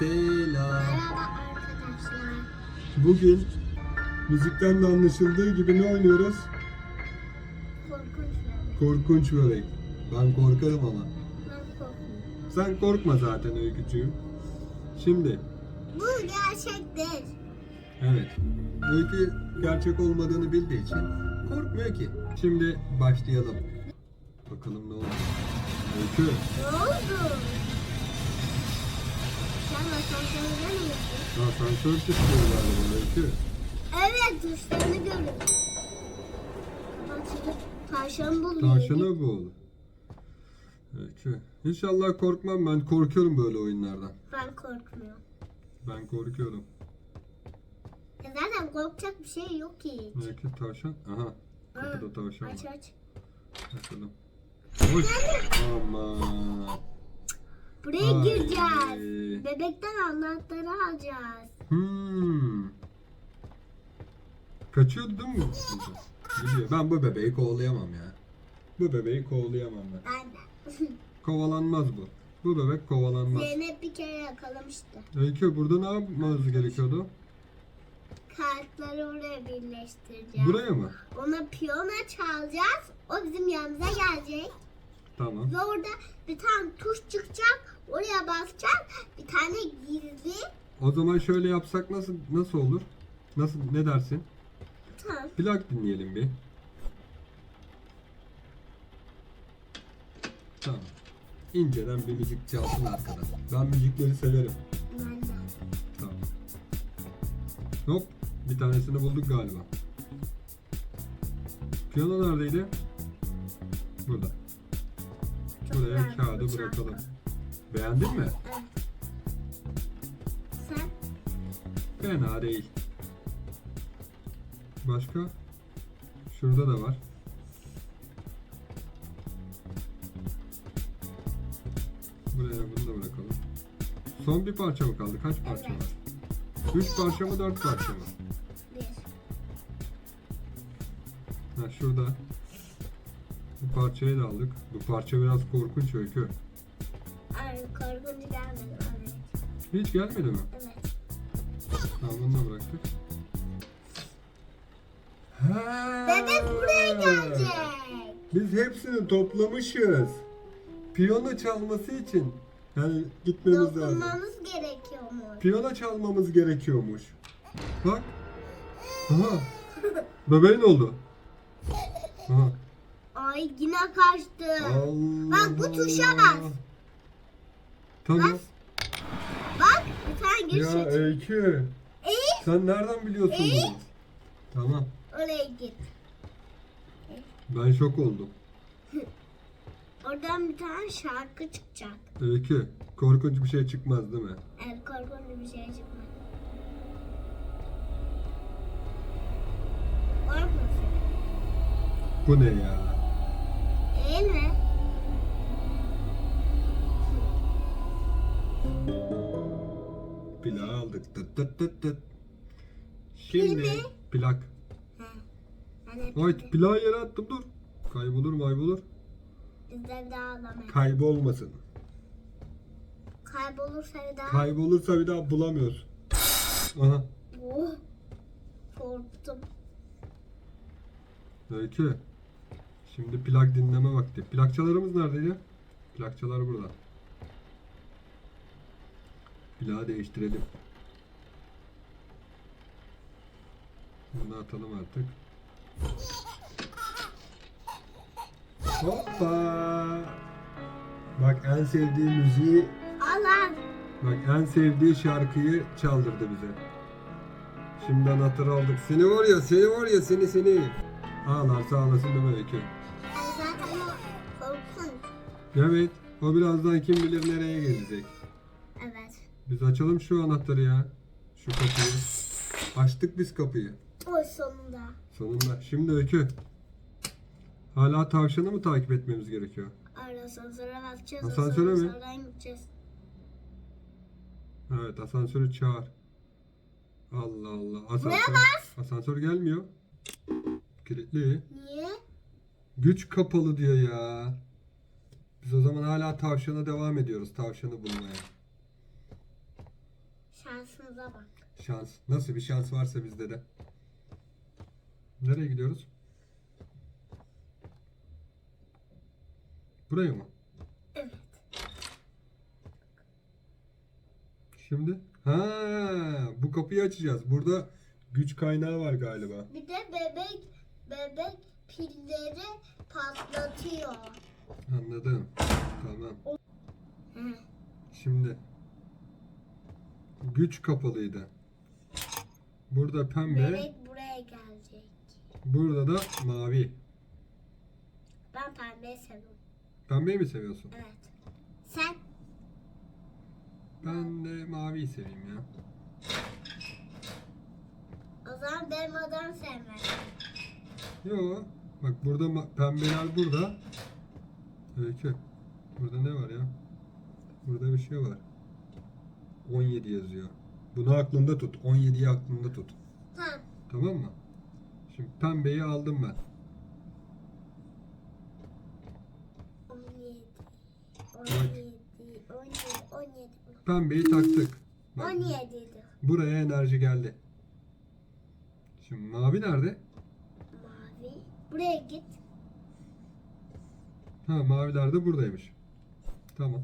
selam. Merhaba arkadaşlar. Bugün müzikten de anlaşıldığı gibi ne oynuyoruz? Korkunç bebek. Korkunç börek. Ben korkarım ama. Ben korkmuyorum. Sen korkma zaten öykücüğüm. Şimdi, Bu gerçektir. evet. Öykü gerçek olmadığını bildiği için korkmuyor ki. Şimdi başlayalım. Bakalım ne oldu. Öykü, Ne oldu? Sen asansörde mi gittin? asansör çıkıyor galiba Öykü. Evet tuşlarını görüyorum. Bak şimdi tavşan buluyor. Tavşana bu oldu. Öykü. İnşallah korkmam ben korkuyorum böyle oyunlardan. Ben korkmuyorum. Ben korkuyorum. Ya zaten korkacak bir şey yok ki. hiç. Öykü tavşan. Aha. Kapıda tavşan Aç var. aç. Açalım. Oy. Aman. Buraya Ay. gireceğiz. Bebekten anahtarı alacağız. Hmm. Kaçıyordu değil mi? Gidiyor. Ben bu bebeği kovalayamam ya. Bu bebeği kovalayamam ben. Ben de. Kovalanmaz bu. Bu bebek kovalanmaz. Zeynep bir kere yakalamıştı. Öykü burada ne yapmamız gerekiyordu? Kartları oraya birleştireceğiz. Buraya mı? Ona piyano çalacağız. O bizim yanımıza gelecek. Tamam. Ve orada bir tane tuş çıkacak. Oraya basacak. Bir tane gizli. O zaman şöyle yapsak nasıl nasıl olur? Nasıl ne dersin? Tamam. Plak dinleyelim bir. Tamam. İnceden bir müzik çalsın arkada. Ben müzikleri severim. Ben de. Tamam. Hop. Bir tanesini bulduk galiba. Piyano neredeydi? Burada. Güzel kağıdı bırakalım. Beğendin mi? Sen? Fena değil. Başka? Şurada da var. Buraya bunu da bırakalım. Son bir parça mı kaldı? Kaç parça var? Üç parça mı dört parça mı? Ha şurada. Bu parçayı da aldık. Bu parça biraz korkunç öykü. Ay korkunç gelmedi bana. Hiç gelmedi mi? Evet. Tamam bunu da bıraktık. Ha. Bebek buraya gelecek. Biz hepsini toplamışız. Piyano çalması için. Yani gitmemiz lazım. Dokunmamız gerekiyormuş. Piyano çalmamız gerekiyormuş. Bak. Aha. Bebeğin oldu. Aha. Ay yine kaçtı. Allah Bak, bu tuşa bas. Tamam. Bas. Bak bir tane giriş Ya aç. Öykü. Eğil. Sen nereden biliyorsun Eğil. bunu? Tamam. Oraya git. Ben şok oldum. Oradan bir tane şarkı çıkacak. Öykü. Korkunç bir şey çıkmaz değil mi? Evet korkunç bir şey mı? Bu ne ya? Değil mi? Plağı aldık. Tıt tıt tıt tıt. Şimdi plak. Hani Ay plağı yere attım dur. Kaybolur maybolur. daha. Kaybolmasın. Kaybolursa bir daha. Kaybolursa bir daha bulamıyoruz. Aha. Oh. Korktum. Öykü. Şimdi plak dinleme vakti. Plakçalarımız neredeydi? Plakçalar burada. Plağı değiştirelim. Bunu atalım artık. Hoppa! Bak en sevdiği müziği, Alan. bak en sevdiği şarkıyı çaldırdı bize. Şimdi anahtarı aldık. Seni var ya, seni var ya, seni seni. Ağlarsa ağlasın deme Öykü. Evet. O birazdan kim bilir nereye gelecek. Evet. Biz açalım şu anahtarı ya. Şu kapıyı. Açtık biz kapıyı. O sonunda. Sonunda. Şimdi Öykü. Hala tavşanı mı takip etmemiz gerekiyor? Ara asansöre bakacağız. Asansöre mi? Asansörden gideceğiz. Evet asansörü çağır. Allah Allah. Asansör, bas. asansör gelmiyor. Kilitli. Niye? Güç kapalı diyor ya. Biz o zaman hala tavşana devam ediyoruz. Tavşanı bulmaya. Şansımıza bak. Şans. Nasıl bir şans varsa bizde de. Nereye gidiyoruz? Buraya mı? Evet. Şimdi? Ha, bu kapıyı açacağız. Burada güç kaynağı var galiba. Bir de bebek bebek pilleri patlatıyor. Anladım. Tamam. Hı. Şimdi güç kapalıydı. Burada pembe, Bebek buraya gelecek. burada da mavi. Ben pembeyi seviyorum. Pembeyi mi seviyorsun? Evet. Sen? Ben de maviyi seveyim ya. O zaman benim adam sevmez. Yo. Bak burada pembeler burada. Öykü. Burada ne var ya? Burada bir şey var. 17 yazıyor. Bunu aklında tut. 17'yi aklında tut. Tamam. Tamam mı? Şimdi pembeyi aldım ben. 17. 17. 17. 17. Pembeyi taktık. Bak, 17 idi. buraya enerji geldi. Şimdi mavi nerede? Mavi. Buraya git. Ha maviler de buradaymış. Tamam.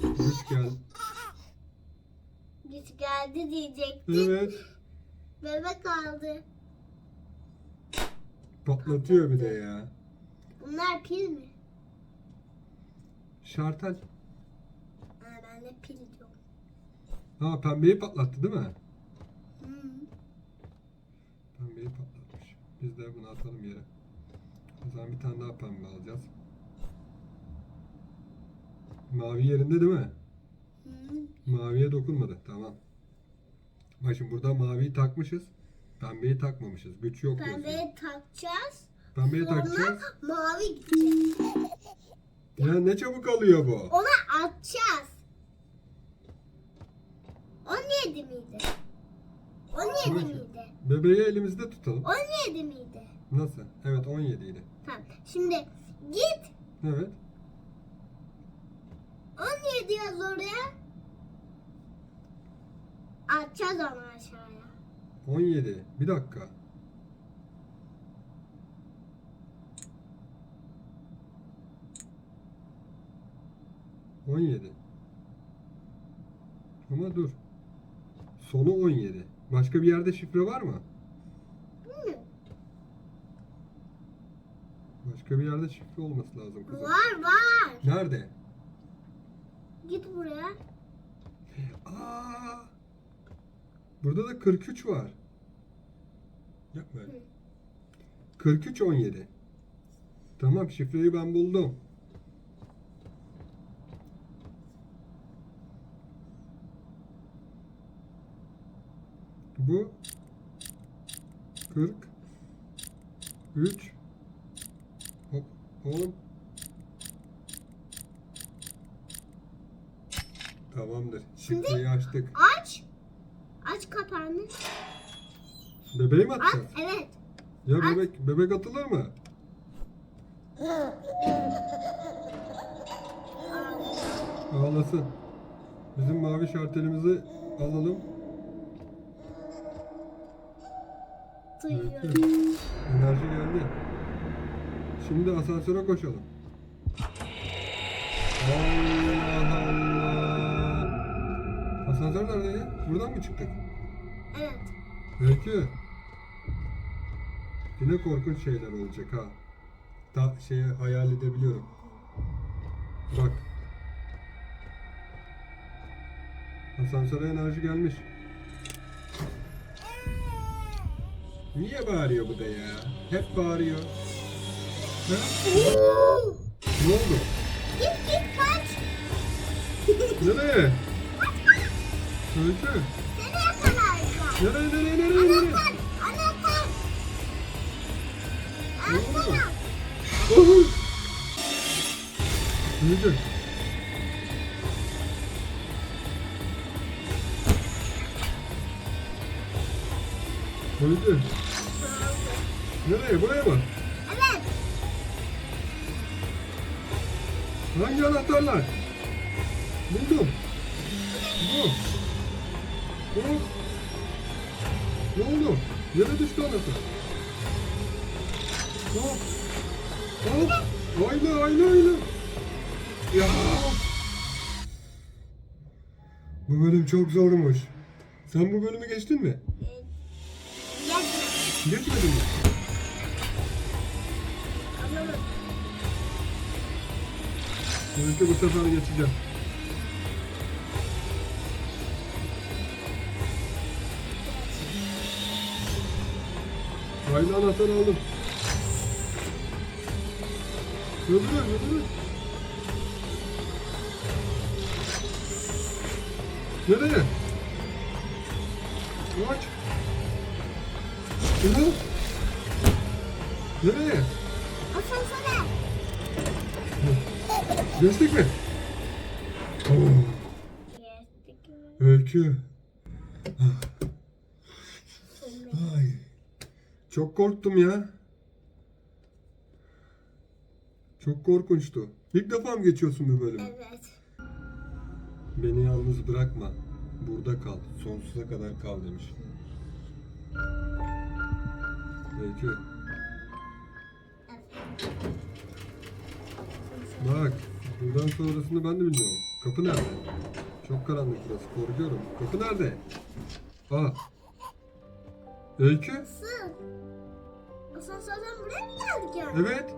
Güç geldi. Güç geldi diyecektik. Evet. Bebek aldı. Patlatıyor bir de ya. Bunlar pil mi? Şartel. Ha, ben de pil diyorum. Ha pembeyi patlattı değil mi? Hı. Pembeyi patlatmış. Biz de bunu atalım yere. O zaman bir tane daha pembe alacağız. Mavi yerinde değil mi? Hı. Maviye dokunmadı. Tamam. Bak şimdi burada maviyi takmışız. Pembeyi takmamışız. Güç yok. Pembeyi takacağız. Pembeyi Sonra takacağız. mavi gidecek. Ya ne çabuk alıyor bu. Ona atacağız. 17 miydi? 17 Bak. miydi? Bebeği elimizde tutalım. 17 miydi? Nasıl? Evet 17 idi. Tamam. Şimdi git Evet. 17 yaz oraya. Atacağız onu aşağıya. 17. Bir dakika. On yedi. Ama dur. Sonu 17. Başka bir yerde şifre var mı? Başka bir yerde şifre olması lazım kızım. Var var. Nerede? Git buraya. Aa! Burada da 43 var. Yapma. 43 17. Tamam şifreyi ben buldum. Bu 40 3 Hop 10 Tamamdır. Şimdi- Şifreyi açtık. Aç. Aç kapağını. Bebeği mi Aç. atacağız? Evet. Ya Aç. bebek bebek atılır mı? Ağlasın. Bizim mavi şartelimizi alalım. Duyuyorum. Enerji geldi. Şimdi asansöre koşalım. Allah Allah. Asansör neredeydi? Buradan mı çıktık? Evet. Peki. Yine korkunç şeyler olacak ha. Ta şeyi hayal edebiliyorum. Bak. Asansöre enerji gelmiş. Niye bağırıyor bu da ya? Hep bağırıyor. Ha? Ne oldu? Git git kaç. Nereye? Yakalayacağım. Nereye nereye nereye nereye? Anahtar. Anahtar. Ne oldu? Anahtar. Oho! Öykü. Nereye? Buraya mı? Evet. Hangi anahtarlar? Buldum. Bu. Bu. Ne oldu? Yere düştü anahtar. Hop. Hop. Ayna ayna ayna. Ya. Bu bölüm çok zormuş. Sen bu bölümü geçtin mi? Gel. Geçmedin mi? Belki bu sefer geçeceğim. Aynı anahtarı aldım. Öbürü, öbürü. Nereye? Aç. Nereye? Nereye? Asansöre. Mi? Oo. Öykü. Ay. Çok korktum ya. Çok korkunçtu. İlk defa mı geçiyorsun bu bölümü? Evet. Beni yalnız bırakma. Burada kal. Sonsuza kadar kal demiş. Öykü. Bak. Buradan sonrasını ben de bilmiyorum. Kapı nerede? Çok karanlık burası. Korkuyorum. Kapı nerede? Aa. Öykü? Nasıl? Asansörden buraya mı geldik yani? Evet.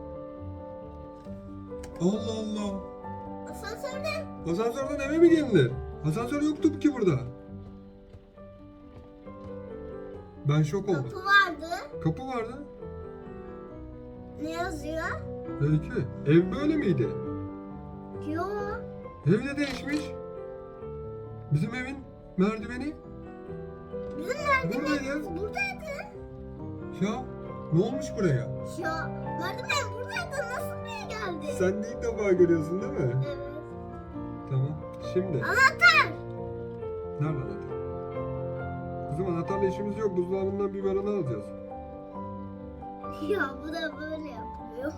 Allah Allah. Asansörde. Asansörden eve mi gelinir? Asansör yoktu ki burada. Ben şok oldum. Kapı vardı. Kapı vardı. Ne yazıyor? Öykü. Ev böyle miydi? Yok. Ev de değişmiş. Bizim evin merdiveni. Bizim Buradaydı. merdivenimiz buradaydı. Ya ne olmuş buraya? Ya merdiven buradaydı. Nasıl buraya geldi? Sen de ilk defa görüyorsun değil mi? Evet. Tamam. Şimdi. Anahtar. Nerede anahtar? Bizim anahtarla işimiz yok. Buzdolabından biberonı alacağız. Ya bu da böyle yapıyor.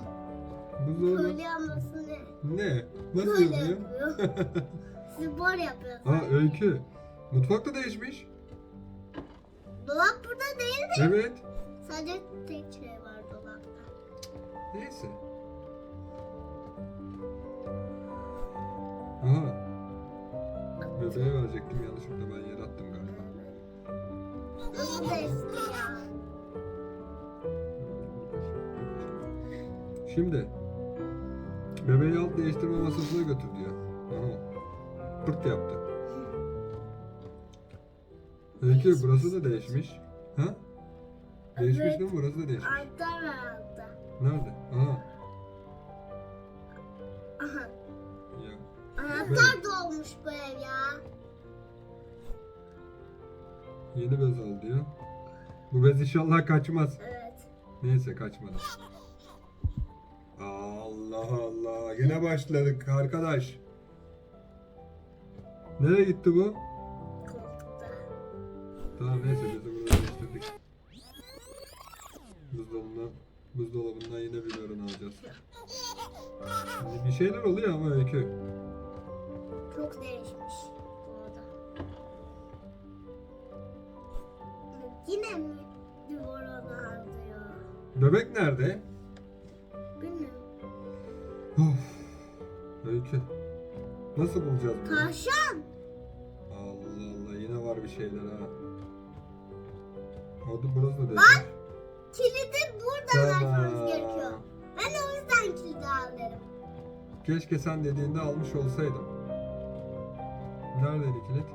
Buzdolabı. Böyle yapması ne? Ne? Nasıl Böyle yapıyor? yapıyor. Spor yapıyor. Ha öykü. Mutfak da değişmiş. Dolap burada değil de Evet. sadece tek şey var dolapta. Neyse. Aha. Bebeğe verecektim yanlışlıkla ben yere attım galiba. Nasıl değişti ya? Şimdi bebeği alt değiştirme masasına götür diyor. Aha. Pırt yaptı. Öykü burası da değişmiş. Ha? Değişmiş Evet. değil mi? Burası da değişmiş. Anahtar var altta. Nerede? Aha. Aha. Ya. Anahtar dolmuş bu ev ya. Yeni bez al diyor. Bu bez inşallah kaçmaz. Evet. Neyse kaçmadı. Allah Allah. Yine başladık arkadaş. Nereye gitti bu? Koltukta. Tamam neyse bizi burada değiştirdik. Buzdolabından, buzdolabından yine bir ürün alacağız. Şimdi bir şeyler oluyor ama öykü. Çok değişmiş bu oda. Yine mi duvara diyor? Bebek nerede? Bilmiyorum. Öykü. Nasıl bulacağız bunu? Tavşan. Allah Allah yine var bir şeyler ha. Hadi burası da değişmiş. Kilidi buradan Tamam. açmamız gerekiyor. Ben o yüzden kilidi alırım. Keşke sen dediğinde almış olsaydım. Neredeydi kilit?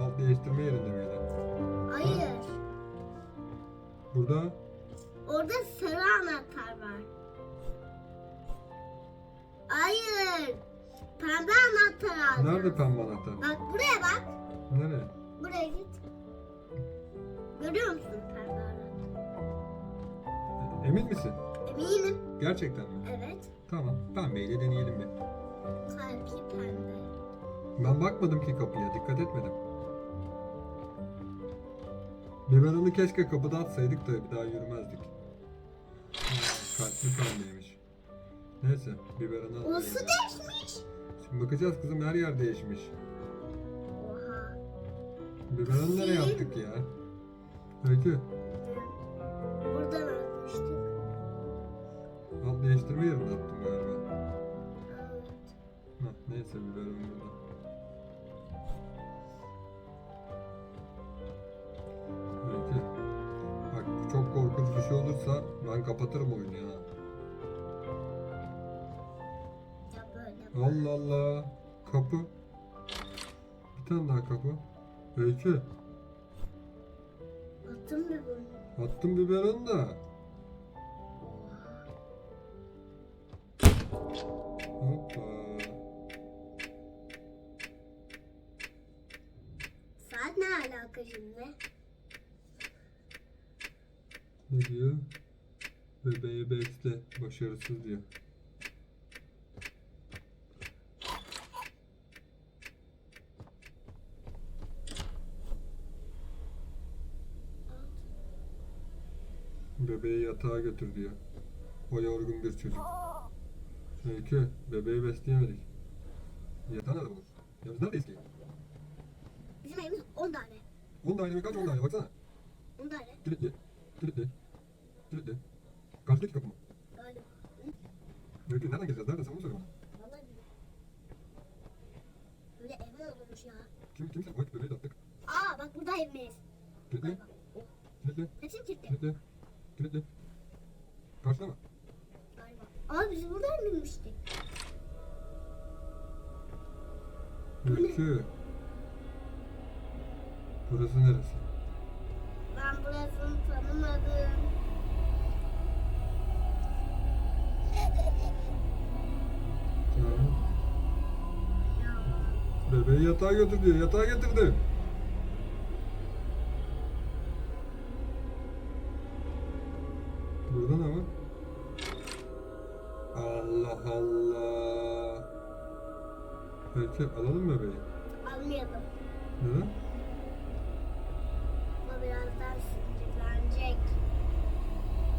Alt değiştirme yerinde miydi? Hayır. Burada Orada sarı anahtar var. Hayır. Pembe anahtar aldım. nerede pembe anahtar? Bak buraya bak. Nereye? Buraya git. Görüyor musun pembe anahtar? Emin misin? Eminim. Gerçekten mi? Evet. Tamam. Pembeyle deneyelim bir. Sanki pembe. Ben bakmadım ki kapıya. Dikkat etmedim. Biberon'u keşke kapıda atsaydık da bir daha yürümezdik. Kalpli pembeymiş. Neyse biberon'u Orası atmayayım. değişmiş. Bakacağız kızım her yer değişmiş. Oha. Biberon nereye yaptık ya? Öykü. Buradan atmıştık. Alt değiştirme yerine attım galiba. Evet. Neyse biberon burada. Öykü. Bak çok korkunç bir şey olursa ben kapatırım oyunu ya. Allah Allah. Kapı. Bir tane daha kapı. Öykü. Attım bunu? Attım biberonu da. Hoppa. Saat ne alaka şimdi? Ne diyor? Bebeğe besle. Başarısız diyor. Bebeği yatağa götür diyor. O yorgun bir çocuk. Öykü, bebeği besleyemedik. Yatağı nerede bunun? Ya biz neredeyiz ki? Bizim evimiz 10 tane. 10 daire mi kaç 10 daire baksana. 10 tane. Kilitli. Kilitli. Kilitli. Karşıdaki kapı mı? Galiba. Öykü nereden gireceğiz? Nereden sen onu söyle bana. Vallahi bilmiyorum. Böyle ev mi olurmuş ya? Kim kim sen? Bak bebeği de attık. Aa bak burada evimiz. Kilitli. Kilitli. Hepsini kilitli. Kilitli. Kilitli. Karşıda mı? Galiba. Aa biz buradan binmiştik. Öykü. Burası neresi? Ben burasını tanımadım. Ya. Bebeği yatağa götür diyor. Yatağa getirdi.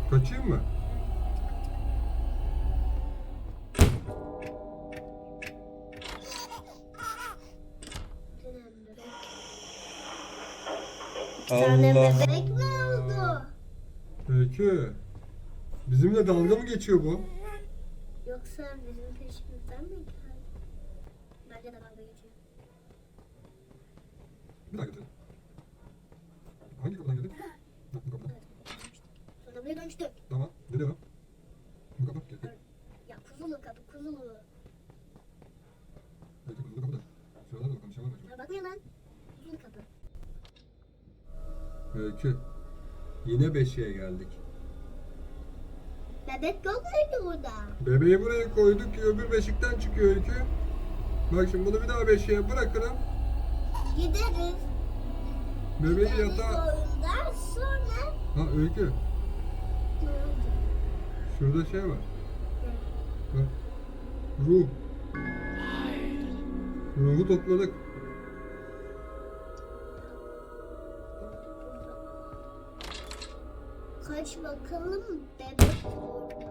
Kaçayım mı? Bir tane bebek mi oldu? Öykü. Bizimle dalga mı geçiyor bu? Yoksa bizim peşimizden mi geldi? Bence de dalga geçiyor. Bir daha götürelim. Hangi kapıdan girdik? Ha, bu kapıdan. Evet. Sonra buraya dönüştük. Tamam. Ne diyor? Bu kapı. Gel, gel. Ya kuzulu kapı kuzulu. Öykü kuzulu kapıda. Şuradan da bakalım. Bir şey var mı acaba? Ya bakmıyor lan. Kuzulu kapı. Öykü. Yine beşiğe geldik. Bebek yok muydu burada? Bebeği buraya koyduk ki öbür beşikten çıkıyor Öykü. Bak şimdi bunu bir daha beşiğe bırakırım. Gideriz. Bebeği Gideriz yatağa... oyundan sonra Ha Öykü. ne oldu? Şurada şey var. Bak. Ruh. Ruhu topladık. Kaç bakalım bebek orada.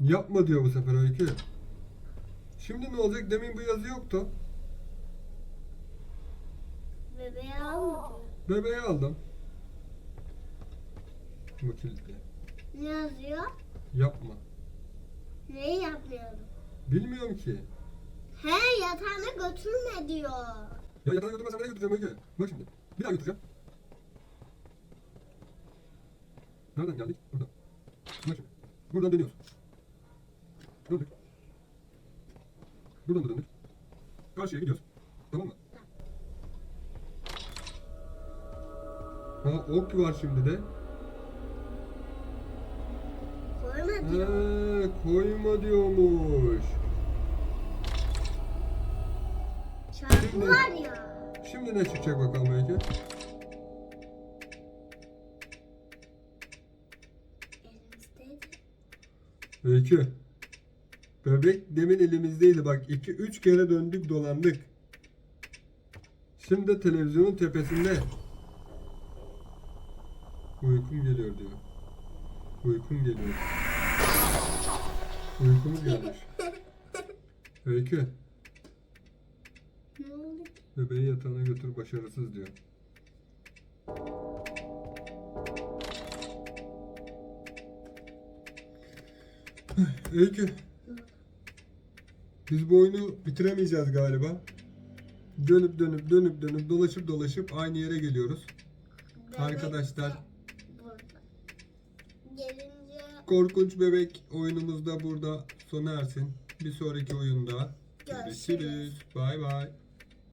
Yapma diyor bu sefer Öykü. Şimdi ne olacak? Demin bu yazı yoktu. Bebeği almadı. Bebeği aldım. Bu kilitli. Ne yazıyor? Yapma. Neyi yapmayalım? Bilmiyorum ki. He yatağına götürme diyor. Ya yatağa götürmezsen nereye götüreceğim Öykü? Bak şimdi. Bir daha götüreceğim. Nereden geldik? Buradan. Şimdi. Buradan dönüyoruz. Döndük. Buradan da döndük. Karşıya gidiyoruz. Tamam mı? Ha ok var şimdi de. Koyma diyor. Ha, koyma diyormuş. Çarpı var ya. Şimdi ne çıkacak bakalım Öykü? Öykü. Bebek demin elimizdeydi bak 2-3 kere döndük dolandık. Şimdi de televizyonun tepesinde. Uykum geliyor diyor. Uykum geliyor. Uykumuz gelmiş. Öykü. Bebeği yatağına götür başarısız diyor. Öykü. Biz bu oyunu bitiremeyeceğiz galiba. Dönüp dönüp dönüp dönüp dolaşıp dolaşıp aynı yere geliyoruz. Arkadaşlar. Gelince Korkunç bebek oyunumuz da burada sona ersin. Bir sonraki oyunda görüşürüz. Bay bay.